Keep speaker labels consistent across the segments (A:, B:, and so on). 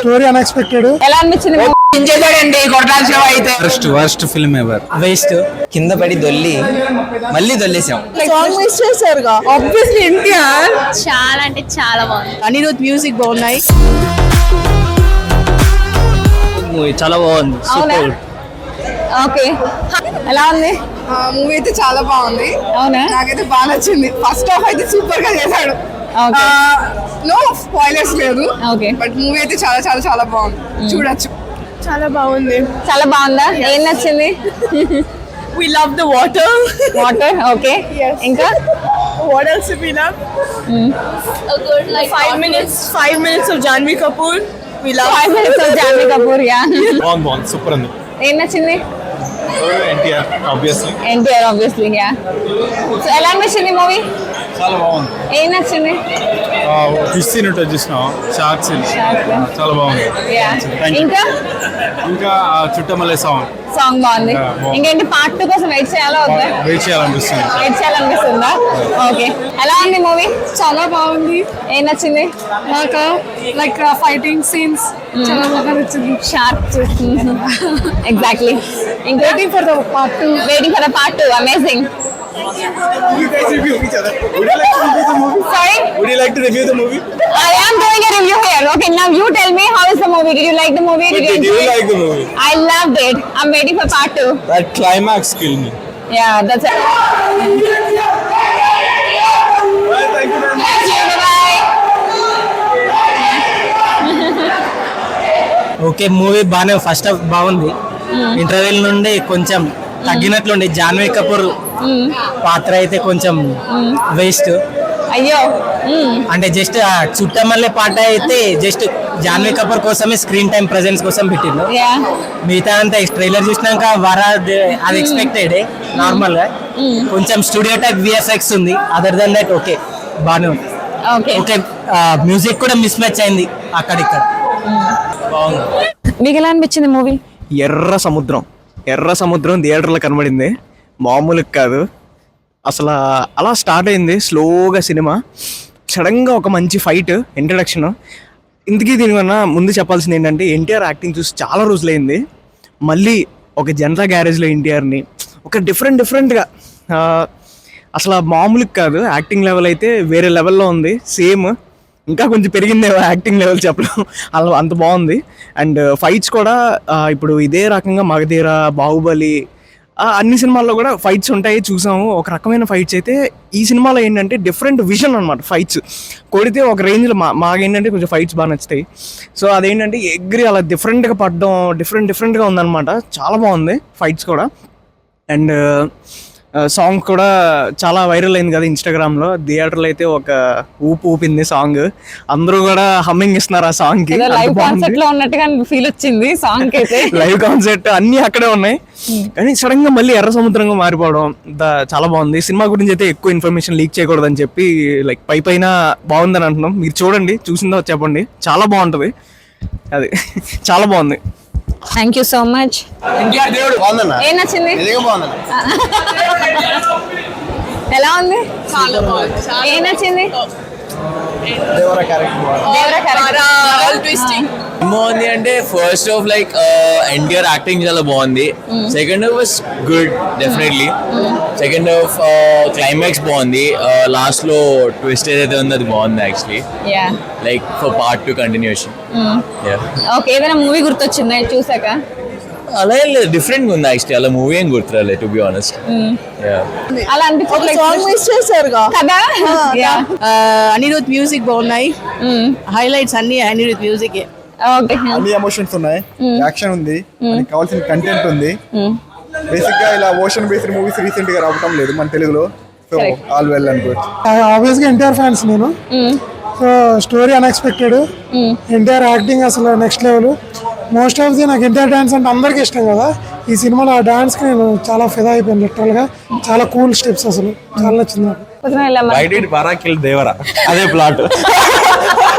A: Story unexpected
B: ఎలా అనిపించింది
C: అయితే.
D: వర్స్ట్ ఫిల్మ్ ఎవర్ వేస్ట్ కింద పడి దొల్లి మళ్ళీ దొల్లేసాం.
E: సాంగ్ మిస్ చేశారుగా? ఆబ్వియస్లీ ఎన్టీఆర్
F: చాలా అంటే చాలా బాగుంది.
E: అనిరుద్ మ్యూజిక్ బాగున్నాయి.
D: చాలా బాగుంది.
B: ఓకే. ఎలా ఉంది?
E: మూవీ అయితే చాలా బాగుంది.
B: అవునా?
E: నాకైతే బాగా నచ్చింది. ఫస్ట్ హాఫ్ అయితే సూపర్గా చేశాడు. Okay. No
B: okay
E: but movie అయితే చాలా చాలా చాలా బాగుంది. చూడొచ్చు. చాలా బాగుంది.
B: చాలా బాగుందా? ఏం నచ్చింది?
E: We love the water
B: water okay ఇంకా?
E: What else we love
F: good like
E: five minutes five minutes of Janhvi Kapoor we love
B: five minutes of Janhvi Kapoor yeah
G: బాగుంది బాగుంది సూపర్ ఉంది.
B: ఏం నచ్చింది?
G: NTR obviously
B: NTR obviously yeah so ఎలా అనిపించింది movie
G: చాలా బాగుంది.
B: ఏం నచ్చింది?
G: ఫిష్ సీన్ ఉంటుంది చూసినా షార్ట్ సీన్ చాలా బాగుంది.
B: ఇంకా?
G: ఇంకా చుట్టమల్లే సాంగ్
B: సాంగ్ బాగుంది. ఇంకేంటి పార్ట్ టూ కోసం వెయిట్ చేయాలా వద్దా?
G: వెయిట్ చేయాలనిపిస్తుంది.
B: వెయిట్ చేయాలనిపిస్తుందా? ఓకే ఎలా ఉంది మూవీ
E: చాలా బాగుంది.
B: ఏం నచ్చింది?
E: నాకు లైక్ ఫైటింగ్ సీన్స్ చాలా బాగా నచ్చింది.
B: షార్ప్ ఎగ్జాక్ట్లీ ఇంకా waiting for the part two waiting for the part two amazing Sorry?
G: Would you like to review the movie?
B: I am doing a review here. Okay, now you tell me how is the movie? Did you like the movie? Did you
G: Did you
B: it?
G: like the movie?
B: I loved it. I'm waiting for part two.
G: That climax killed me.
B: Yeah, that's it.
G: Thank you very much.
B: Thank you. Bye-bye.
D: Okay movie బాగానే first half బాగుంది interval నుండి కొంచెం తగ్గినట్లుండి జాన్వీ కపూర్ పాత్ర అయితే కొంచెం waste
B: అయ్యో.
D: అంటే just Chuttamalle పాట అయితే జస్ట్ జాన్వీ కపూర్ కోసమే స్క్రీన్ టైం ప్రెజెన్స్ కోసం పెట్టిండు. మిగతా అంతా ట్రైలర్ చూసినాక వరా అది ఎక్స్పెక్టెడ్ నార్మల్గా. కొంచెం స్టూడియో టైప్ విఎఫ్ఎక్స్ ఉంది. అదర్ దెన్ దట్ ఓకే బాగానే ఉంది. ఓకే మ్యూజిక్ కూడా మిస్ మ్యాచ్ అయింది అక్కడిక్కడ బాగుంది
B: మీకు ఎలా అనిపించింది మూవీ
H: ఎర్ర సముద్రం. ఎర్ర సముద్రం థియేటర్లో కనబడింది. మామూలుగా కాదు. అసలు అలా స్టార్ట్ అయింది స్లోగా సినిమా. సడన్గా ఒక మంచి ఫైట్ ఇంట్రడక్షన్ ఇంతకీ దీనివల్ల ముందు చెప్పాల్సింది ఏంటంటే ఎన్టీఆర్ యాక్టింగ్ చూసి చాలా రోజులైంది. మళ్ళీ ఒక జనతా గ్యారేజ్లో ఎన్టీఆర్ని ఒక డిఫరెంట్ డిఫరెంట్గా అసలు మామూలుగా కాదు యాక్టింగ్ లెవెల్ అయితే వేరే లెవెల్లో ఉంది. సేమ్ ఇంకా కొంచెం పెరిగింది యాక్టింగ్ లెవెల్ చెప్పడం. అలా అంత బాగుంది. అండ్ ఫైట్స్ కూడా ఇప్పుడు ఇదే రకంగా మగధీర బాహుబలి అన్ని సినిమాల్లో కూడా ఫైట్స్ ఉంటాయి చూసాము. ఒక రకమైన ఫైట్స్ అయితే ఈ సినిమాలో ఏంటంటే డిఫరెంట్ విజన్ అనమాట ఫైట్స్ కొడితే ఒక రేంజ్లో మా మాకేంటంటే కొంచెం ఫైట్స్ బాగా నచ్చుతాయి. సో అదేంటంటే ఎగ్రి అలా డిఫరెంట్గా పడడం డిఫరెంట్ డిఫరెంట్గా ఉందన్నమాట. చాలా బాగుంది ఫైట్స్ కూడా. అండ్ సాంగ్ కూడా చాలా వైరల్ అయింది కదా ఇన్స్టాగ్రామ్లో థియేటర్లో అయితే ఒక ఊపు ఊపింది సాంగ్ అందరూ కూడా హమ్మింగ్ ఇస్తున్నారు ఆ సాంగ్కి
B: లైవ్ కాన్సర్ట్లో ఉన్నట్టుగా ఫీల్ వచ్చింది సాంగ్ అయితే.
H: లైవ్ కాన్సర్ట్ అన్ని అక్కడే ఉన్నాయి. కానీ సడన్గా మళ్ళీ ఎర్ర సముద్రంగా మారిపోవడం ద- చాలా బాగుంది. సినిమా గురించి అయితే ఎక్కువ ఇన్ఫర్మేషన్ లీక్ చేయకూడదని చెప్పి లైక్ పై పైన బాగుందని అంటున్నాం. మీరు చూడండి చూసిందో చెప్పండి. చాలా బాగుంటది. అది చాలా బాగుంది.
B: థ్యాంక్ యూ సో మచ్ ఏం నచ్చింది? ఎలా ఉంది? ఏం నచ్చింది?
C: Devara character
B: Devara character.
I: బాగుంది అంటే first half like NTR acting చాలా బాగుంది. Second half was good definitely second half climax బాగుంది. లాస్ట్లో ట్విస్ట్ ఏదైతే ఉందో అది బాగుంది
B: actually.
I: Like for part two continuation
B: okay ఏదైనా మూవీ గుర్తొచ్చిందా? చూసాక?
I: అలా డిఫరెంట్ ఉంది యాక్చువల్లీ అలా మూవీ ఏం గుర్తురాలేదు టు బి ఆనెస్ట్
B: అలా కదా.
E: అనిరుద్ మ్యూజిక్ బాగున్నాయి. హైలైట్స్ అన్ని అనిరుద్ మ్యూజిక్
G: అన్ని ఎమోషన్స్ ఉన్నాయి. యాక్షన్ ఉంది. మనకి కావాల్సిన కంటెంట్ ఉంది. బేసిక్గా ఇలా ఓషన్ బేస్డ్ మూవీస్ రీసెంట్గా రావటం లేదు మన తెలుగులో. సో. ఆల్ వెల్ అనుకోవచ్చు
A: ఆబ్వియస్గా ఎన్టీఆర్ ఫ్యాన్స్ నేను. So story unexpected NTR acting అసలు next level most of the నాకు ఎన్టీఆర్ డాన్స్ అంటే అందరికీ ఇష్టం కదా. ఈ సినిమాలో ఆ డాన్స్కి నేను చాలా ఫిదా అయిపోయాను లిటరల్గా చాలా కూల్ స్టెప్స్ అసలు. చాలా నచ్చింది నాకు.
G: దేవరా. అదే ప్లాట్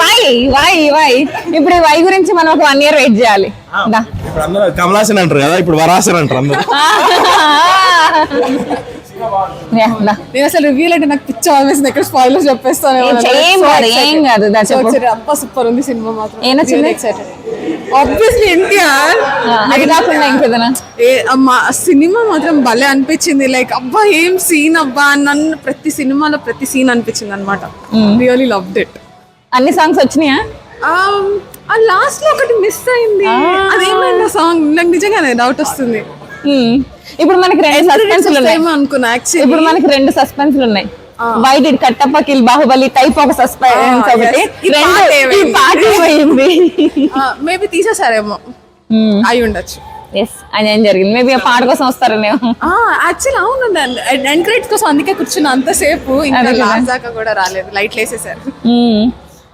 B: వై వై వై ఇప్పుడు ఈ వై గురించి మనం ఒక వన్ ఇయర్ వెయిట్ చేయాలి.
G: కమలాసన్ అంటారు కదా ఇప్పుడు వరాసన్ అంటారు అందరూ.
E: నేను అసలు రివ్యూ అంటే నాకు పిచ్చ ఆవేసింది ఎక్కడ స్పాయిలర్ చెప్పేస్తాను
B: ఏం కాదు, ఏం కాదు.
E: అబ్బా సూపర్ ఉంది సినిమా మాత్రం.
B: ఏం నచ్చింది?
E: ఎక్సైటెడ్ ఆబ్వియస్లీ ఎన్టీఆర్
B: అది కాకుండా ఇంకేదైనా?
E: ఏ అమ్మా సినిమా మాత్రం భలే అనిపించింది. లైక్ అబ్బా ఏం సీన్ అబ్బా నన్ను ప్రతి సినిమాలో ప్రతి సీన్ అనిపించింది అనమాట రియలీ లవ్డ్ ఇట్
B: అన్ని సాంగ్స్ వచ్చినాయా?
E: ఆ లాస్ట్లో ఒకటి మిస్ అయింది. అదేమైంది సాంగ్ నాకు నిజంగానే డౌట్ వస్తుంది.
B: ఇప్పుడు మనకి రెండు సస్పెన్స్లు ఉన్నాయి
E: అనుకున్నా యాక్చువల్లీ
B: ఇప్పుడు మనకి రెండు సస్పెన్స్లు ఉన్నాయి why did Kattappa kill Baahubali type ఒక సస్పెన్స్ ఒకటి. రెండు ఈ? పాట ఏమైంది?
E: మేబీ తీసేసారేమో అయి ఉండొచ్చు.
B: ఎస్ ఏం జరిగింది? మేబీ ఆ పాట కోసం వస్తారనేమో.
E: యాక్చువల్ అవును ఎండ్ క్రెడిట్స్ కోసం అందుకే కూర్చున్నా అంతసేపు. ఇంకా. లాస్ట్ దాకా కూడా రాలేదు. లైట్ వేసేసారు.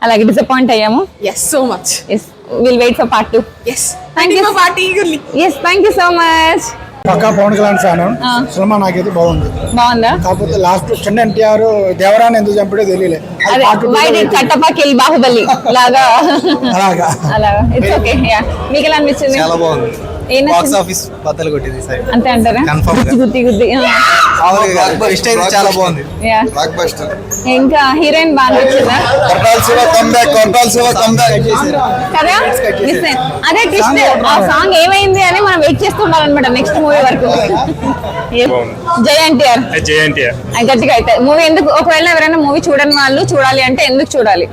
B: అలాగే డిసప్పాయింట్ అయ్యాము.
E: Yes so much
B: yes will wait for part two
E: yes
B: Thank you.
E: Party eagerly
B: yes thank you so much
J: Pakka Pawan Kalyan fan. సినిమా నాకైతే బాగుంది.
B: బాగుందా?
J: కాకపోతే లాస్ట్ చిన్న ఎన్టీఆర్ దేవరాన్ని ఎందుకు చంపాడో తెలియలే. అది
B: అదే
J: part two
B: వై
J: లో
B: డిడ్ కట్టప్ప కిల్ బాహుబలి? లాగా.
J: అలాగా.
B: అలాగా ఇట్స్ ఓకే యా మీకు ఎలా అనిపించింది?
G: చాలా బాగుంది. బాక్స్? ఆఫీస్ బద్దలు కొట్టింది సరే
B: అంతే అంటారా. గుద్ది గుద్ది
G: చాలా బాగుంది.
B: ఇంకా హీరోయిన్ బాగా నచ్చిందా? కదా. అదే ట్విస్ట్ ఆ సాంగ్ ఏమైంది అని మనం వెయిట్ చేస్తుండాలన్నమాట నెక్స్ట్ మూవీ వరకు. ఏం? జై ఎన్టీఆర్.
K: జేఎన్టీఆర్
B: అది గట్టిగా అయితే. మూవీ ఎందుకు? ఒకవేళ ఎవరైనా మూవీ చూడని వాళ్ళు చూడాలి అంటే ఎందుకు చూడాలి?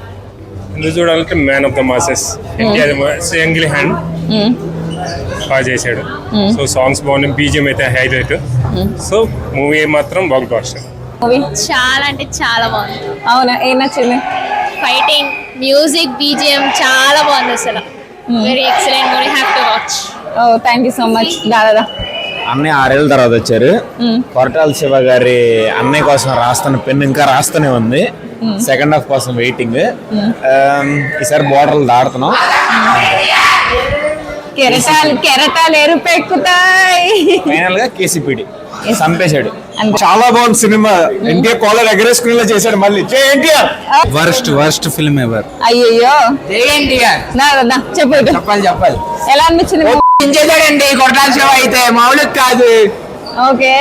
K: ఎందుకు చూడాలంటే man of the masses NTR single hand బాగా చేశాడు. సో సాంగ్స్ బాగున్నాయి. బీజిఎం అయితే హైలైట్. సో మూవీ మాత్రం బాగా బాస్టర్
B: మూవీ?
F: చాలా అంటే చాలా బాగుంది.
B: అవునా? ఏం నచ్చింది?
F: ఫైటింగ్ మ్యూజిక్ బీజిఎం చాలా బాగుంది అసలు. Very excellent movie have to watch
B: oh thank you so much దాదా
I: అన్నయ్య ఆరేళ్ళ తర్వాత వచ్చారు. కొరటాల శివ గారి అన్నయ్య కోసం రాస్తున్న పెన్ ఇంకా రాస్తూనే ఉంది. సెకండ్ హాఫ్ కోసం వెయిటింగ్ ఈసారి బోర్డర్లు దాడుతున్నాం.
B: కెరటాలు కెరటాలు. ఎరుపెక్కుతాయి.
I: ఫైనల్గా కేసీపీడి చంపేశాడు. చాలా బాగుంది సినిమా. ఎన్టీఆర్ కాలర్ ఎగరేసుకునేలా చేశాడు మళ్ళీ. NTR.
B: Worst worst film ever ఇక.
I: చెప్పాలి చెప్పాలి.
B: ఎలా అనిపించింది?
I: చేశాడండి? కొరటాల శివ అయితే మామూలు కాదు.
B: ఓకే.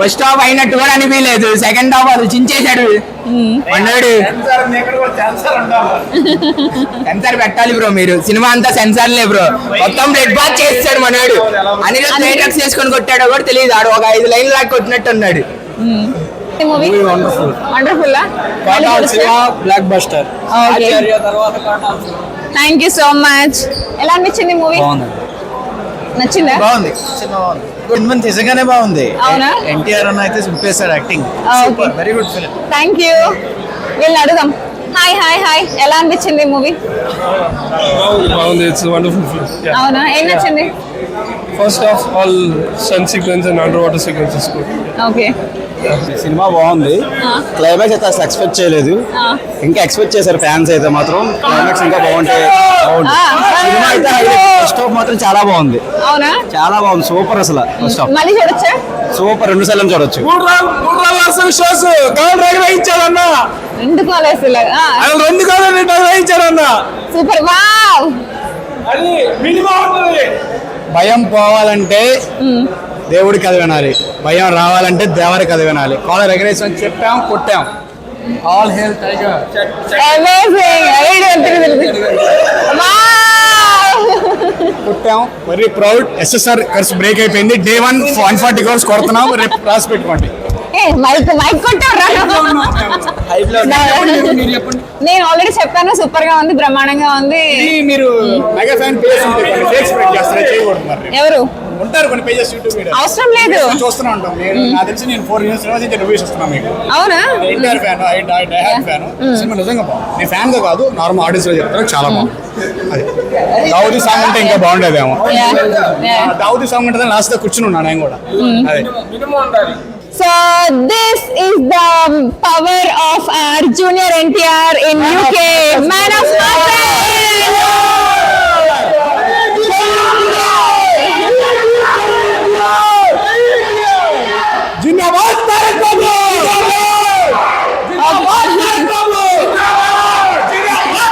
I: ఫస్ట్ హాఫ్ అయినట్టు కూడా అనిపించలేదు. సెకండ్ హాఫ్ అది చించేశాడు. అన్నాడు సెన్సార్ పెట్టాలి బ్రో మీరు. సినిమా అంతా సెన్సార్లే బ్రో మొత్తం బ్లడ్ బాత్ చేస్తాడు మనోడు. అని ప్లేటక్స్ చేసుకొని కొట్టాడో కూడా తెలియదు. ఆడు ఒక ఐదు లైన్ లాగా కొట్టినట్టు
G: blockbuster
B: thank you so much ఎలా అనిపించింది మూవీ నచ్చిందా?
G: బాగుంది. సినిమా బాగుంది. సినిమా నిజంగానే బాగుంది.
B: అవునా?
G: ఎన్టీఆర్ అన్న అయితే చింపేశాడు acting
B: okay.
G: Very good film
B: thank you వీళ్ళని అడుగుదాం. హాయ్ హాయ్ హాయ్ ఎలా అనిపించింది మూవీ
K: బాగుంది ఇట్స్ వండర్ఫుల్ ఫిల్మ్
B: అవునా? ఏం నచ్చింది?
K: First half all sun sequence and underwater sequences
B: okay
G: cinema బాగుంది. క్లైమాక్స్ అయితే అసలు ఎక్స్పెక్ట్ చేయలేదు. ఇంకా ఎక్స్పెక్ట్ చేశారు ఫ్యాన్స్ అయితే మాత్రం. క్లైమాక్స్ ఇంకా బాగుంటే బాగుంటుంది
B: ఆ.
G: సినిమా అయితే ఫస్ట్ హాఫ్ మాత్రం చాలా బాగుంది.
B: అవునా?
G: చాలా బాగుంది. సూపర్ అసలు ఫస్ట్ హాఫ్ సూపర్ రెండు సార్లు చూడొచ్చు.
I: షోస్ కాల్ నిర్వహించాడన్నా
B: రెండు కాలేజ్
I: ఆయన రెండు కాలం నిర్వహించాడన్నా
B: సూపర్ వావ్
I: అది మినిమం
G: భయం పోవాలంటే దేవుడి కథ వినాలి. భయం రావాలంటే దేవరి కథ వినాలి. కాలర్ ఎగరేసి చెప్పాం కొట్టాం. ఆల్ హెల్త్ టైగర్
B: వావ్
G: కొట్టాం. Very proud SSR curse break అయిపోయింది. Day one one forty crores కొడుతున్నాం. రేపు రాసి పెట్టుకోండి.
B: మైక్ మైక్ కొట్టారా నేను ఆల్రెడీ చెప్పాను సూపర్గా ఉంది బ్రహ్మాండంగా ఉంది.
G: మీరు మెగా ఫ్యాన్ ఫేక్ స్ప్రెడ్ చేస్తారా చేయకూడదు మరి.
B: ఎవరు?
G: ఉంటారు కొన్ని పేజెస్ యూట్యూబ్ మీద
B: అవసరం లేదు.
G: చూస్తూనే ఉంటాం. నేను నాకు తెలిసి నేను ఫోర్ ఇయర్స్ నుంచి రివ్యూస్ ఇస్తున్నాను మీకు.
B: అవునా?
G: ఎన్టీఆర్ ఫ్యాన్ డైహార్డ్ ఫ్యాన్ సినిమా నిజంగా బాగుంది. నేను ఫ్యాన్గా కాదు నార్మల్ ఆడియన్స్లో చెప్తాను చాలా బాగుంది. దావుది సాంగ్ ఉంటే ఇంకా బాగుండేదేమో. దావుది సాంగ్ ఉంటే లాస్ట్గా కూర్చుని ఉన్నాను నేను కూడా. అదే.
B: So this is the power of our junior NTR in UK. Man of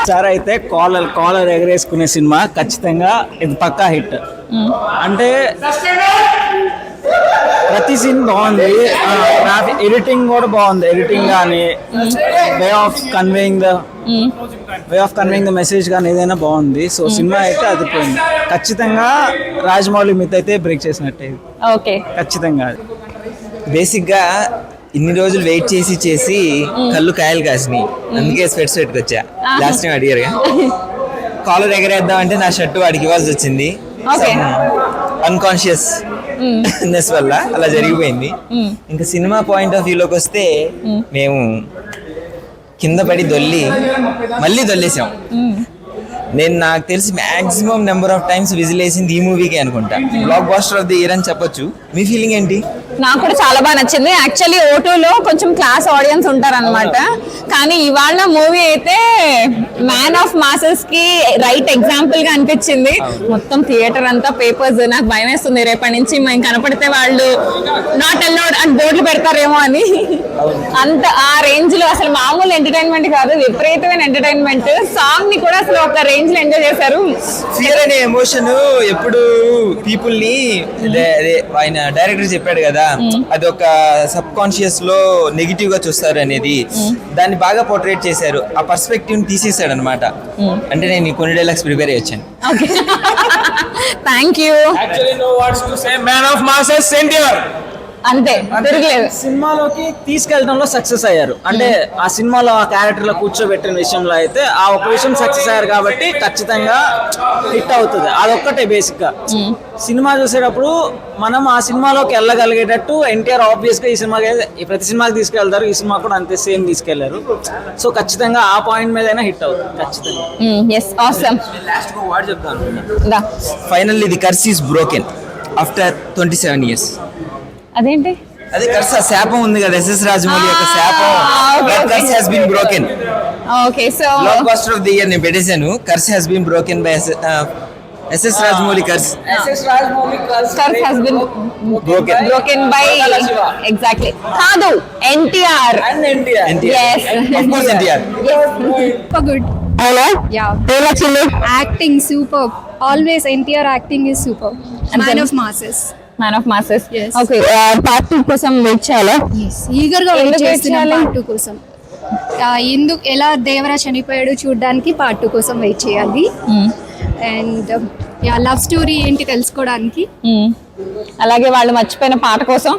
C: sir అయితే కాలర్ కాలర్ ఎగరేసుకునే సినిమా ఖచ్చితంగా ఇది పక్కా హిట్ అంటే ప్రతి సీన్ బాగుంది. ఎడిటింగ్ కూడా బాగుంది. ఎడిటింగ్ కానీ way of conveying the way of conveying the message కానీ ఏదైనా బాగుంది. సో సినిమా అయితే అది పోయింది ఖచ్చితంగా రాజమౌళి మిత్ అయితే బ్రేక్ చేసినట్టే.
B: ఓకే.
C: ఖచ్చితంగా
L: బేసిక్గా ఇన్ని రోజులు వెయిట్ చేసి చేసి కళ్ళు కాయలు కాసినాయి. అందుకే స్వెట్స్ పెట్టుకొచ్చా. లాస్ట్ టైం అడిగారు కాలర్ ఎగరేద్దాం అంటే నా షర్ట్ వాడికి ఇవ్వాల్సి వచ్చింది. అన్కాన్షియస్ నెస్ వల్ల అలా జరిగిపోయింది. ఇంకా సినిమా పాయింట్ ఆఫ్ వ్యూలోకి వస్తే మేము. కింద పడి దొల్లి మళ్ళీ దొల్లేసాం. నేను నాకు తెలిసి maximum number of times whistle వేసింది ఈ మూవీకి అనుకుంటా. Blockbuster of the year అని చెప్పొచ్చు. మీ ఫీలింగ్ ఏంటి?
B: నాకు కూడా చాలా బాగా నచ్చింది. యాక్చువల్లీ ఓటోలో కొంచెం క్లాస్ ఆడియన్స్ ఉంటారన్నమాట. కానీ ఇవాళ మూవీ అయితే మ్యాన్ ఆఫ్ మాసెస్కి రైట్ ఎగ్జాంపుల్గా అనిపించింది. మొత్తం థియేటర్ అంతా పేపర్స్ నాకు భయం వేస్తుంది. రేపటి నుంచి మేము కనపడితే వాళ్ళు నాట్ అలౌడ్ అని బోర్డులు పెడతారేమో అని. అంత ఆ రేంజ్లో అసలు మామూలు ఎంటర్టైన్మెంట్ కాదు విపరీతమైన ఎంటర్టైన్మెంట్ సాంగ్ని కూడా అసలు ఒక రేంజ్లో ఎంజాయ్ చేశారు.
L: ఫియర్ అనే ఎమోషన్ ఎప్పుడు పీపుల్ని ఆయన డైరెక్టర్ చెప్పాడు కదా అది ఒక సబ్ కాన్షియస్లో నెగిటివ్గా చూస్తారు అనేది దాన్ని బాగా పోర్ట్రేట్ చేశారు. ఆ పర్స్పెక్టివ్ని తీసేసాడు అనమాట అంటే నేను ఈ కొన్ని డైలాగ్స్ ప్రిపేర్ అయ్యాను
B: okay. Thank you
C: actually no what's to say man of masses NTR
B: అంతే తిరగలేదు.
C: సినిమాలోకి తీసుకెళ్ళడంలో సక్సెస్ అయ్యారు. అంటే ఆ సినిమాలో ఆ క్యారెక్టర్లో కూర్చోబెట్టిన విషయంలో అయితే ఆ ఒక విషయం సక్సెస్ అయ్యారు కాబట్టి ఖచ్చితంగా హిట్ అవుతుంది. అదొక్కటే బేసిక్గా సినిమా చూసేటప్పుడు మనం ఆ సినిమాలోకి వెళ్ళగలిగేటట్టు ఎన్టీఆర్ ఆబ్వియస్గా ఈ సినిమాకి ఈ ప్రతి సినిమాకి తీసుకెళ్తారు. ఈ సినిమా కూడా అంతే సేమ్ తీసుకెళ్ళారు. సో ఖచ్చితంగా ఆ పాయింట్ మీద హిట్ అవుతుంది. ఖచ్చితంగా.
B: ఎస్ ఆసమ్
L: లాస్ట్ వర్డ్ చెప్తాను.
B: దా.
L: Finally the curse is broken after twenty seven years
B: అదేంటి?
L: అదే కర్స్ శాపం ఉంది కదా ఎస్ఎస్ రాజమౌళి యొక్క శాపం.
B: okay.
L: Curse has been
B: broken okay
L: so blockbuster of the year నేను పెట్టేశాను. Curse has been broken by SS Rajamouli curse
B: curse has been
L: Broken.
B: Broken by exactly కాదు NTR. Yes.
L: Of course, NTR.
M: super good.
B: Hello నచ్చింది
M: Acting superb. Always NTR acting is superb. Man of masses.
B: Man of
M: masses.
B: Okay part two కోసం wait చేయాలా.
M: Eager గా wait చేస్తున్నాం? Part two కోసం. ఎందుకు ఎలా దేవరా చనిపోయాడు చూడడానికి పార్ట్ టూ కోసం వెయిట్ చేయాలి. అండ్ యా లవ్ స్టోరీ ఏంటి తెలుసుకోవడానికి?
B: Hmm. అలాగే వాళ్ళు మర్చిపోయిన పాట కోసం?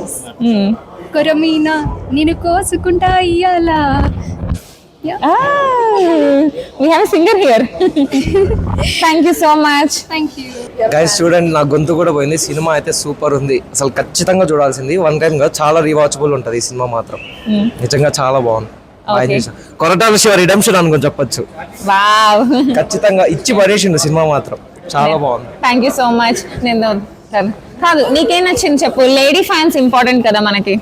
M: ఎస్ కొరమీన నేను కోసుకుంటా ఇయ్యాలా?
B: Thank you so much
M: thank you
H: guys చూడండి నా గొంతు కూడా పోయింది. సినిమా అయితే సూపర్ ఉంది. అసలు ఖచ్చితంగా చూడాల్సింది. వన్ టైం గా చాలా రీవాచబుల్ ఉంటది ఈ సినిమా మాత్రం. నిజంగా చాలా బాగుంది.
B: Okay.
H: కొరటాల శివ రిడమ్షన్ అనుకుని చెప్పొచ్చు. ఖచ్చితంగా ఇచ్చి పడేసిండు సినిమా మాత్రం. చాలా బాగుంది.
B: థ్యాంక్ యూ సో మచ్ నేను. కాదు నీకేం నచ్చింది చెప్పు? లేడీ ఫ్యాన్స్ ఇంపార్టెంట్ కదా మనకి.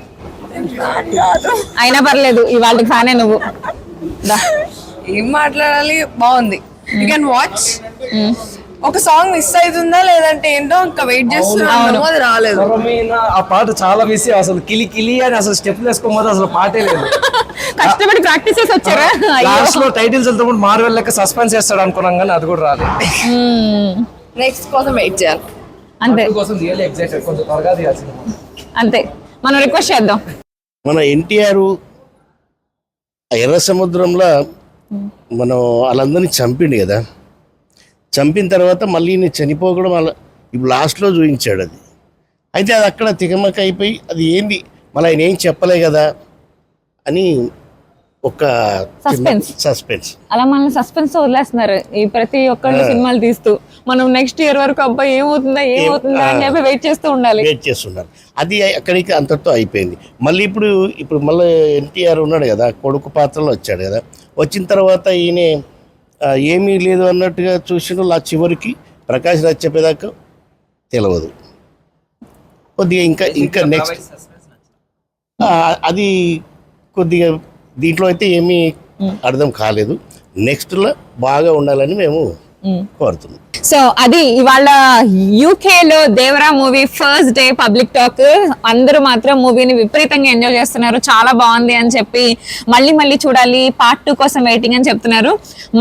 B: అయినా పర్లేదు ఇవాళ ఫ్యానే నువ్వు.
E: ఏం మాట్లాడాలి? బాగుంది. యూ కెన్ వాచ్ ఒక సాంగ్ మిస్ అవుతుందా లేదంటే ఏంటో ఇంకా వెయిట్ చేస్తున్నాను అది రాలేదు.
H: ఆ పాట చాలా మిస్ అసలు కిలి కిలి అని అసలు స్టెప్ వేసుకోకపోతే అసలు పాటే లేదు.
B: కష్టపడి ప్రాక్టీస్ చేసి వచ్చారా?
H: లాస్ట్లో టైటిల్స్ వెళ్తే మార్వెల్ లెక్క సస్పెన్స్ చేస్తాడు అనుకున్నాం కానీ అది కూడా రాలేదు.
E: నెక్స్ట్ కోసం వెయిట్ చేయాలి.
B: అంతే.
H: కోసం రియల్లీ ఎగ్జైటెడ్ కొంచెం త్వరగా తీయాల్సింది.
B: అంతే. మనం రిక్వెస్ట్ చేద్దాం.
N: మన ఎన్టీఆర్ ఎర్ర సముద్రంలో మనం వాళ్ళందరినీ చంపిండు కదా. చంపిన తర్వాత మళ్ళీ ఈయన చనిపోకడం అలా ఇప్పుడు లాస్ట్లో చూపించాడు అది. అయితే అది అక్కడ తికమక అయిపోయి అది ఏంది? మళ్ళీ ఆయన ఏం చెప్పలే కదా అని ఒక
B: Suspense.
N: సస్పెన్స్.
B: అలా మనల్ని సస్పెన్స్ వదిలేస్తున్నారు ఈ ప్రతి ఒక్కళ్ళు సినిమాలు తీస్తూ. మనం నెక్స్ట్ ఇయర్ వరకు అబ్బాయి ఏమవుతుందా ఏమవుతుందా అని చెప్పి వెయిట్ చేస్తూ ఉండాలి.
N: వెయిట్ చేస్తున్నారు అది అక్కడికి అంతటితో అయిపోయింది. మళ్ళీ ఇప్పుడు ఇప్పుడు మళ్ళీ ఎన్టీఆర్ ఉన్నాడు కదా కొడుకు పాత్రలో వచ్చాడు కదా. వచ్చిన తర్వాత ఈయన ఏమీ లేదు అన్నట్టుగా చూసిన ఆ చివరికి ప్రకాష్ రాజ్ చెప్పేదాకా తెలియదు కొద్దిగా ఇంకా ఇంకా నెక్స్ట్ అది కొద్దిగా దీంట్లో అయితే ఏమీ అర్థం కాలేదు. నెక్స్ట్లో బాగా ఉండాలని మేము కోరుతున్నాను
B: సో అది ఇవాళ యూకే లో Devara movie first day public talk అందరూ మాత్రం మూవీని విపరీతంగా ఎంజాయ్ చేస్తున్నారు. చాలా బాగుంది అని చెప్పి మళ్ళీ మళ్ళీ చూడాలి. పార్ట్ టూ కోసం వెయిటింగ్ అని చెప్తున్నారు.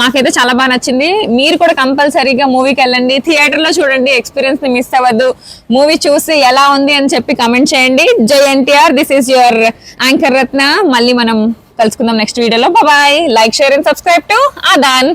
B: మాకైతే చాలా బాగా నచ్చింది. మీరు కూడా కంపల్సరీగా మూవీకి వెళ్ళండి. థియేటర్లో చూడండి. ఎక్స్పీరియన్స్ని మిస్ అవ్వద్దు. మూవీ చూసి ఎలా ఉంది అని చెప్పి కమెంట్ చేయండి. జై NTR. This is your anchor Ratna. మళ్ళీ మనం కలుసుకుందాం నెక్స్ట్ వీడియోలో bye like share and subscribe to Aadan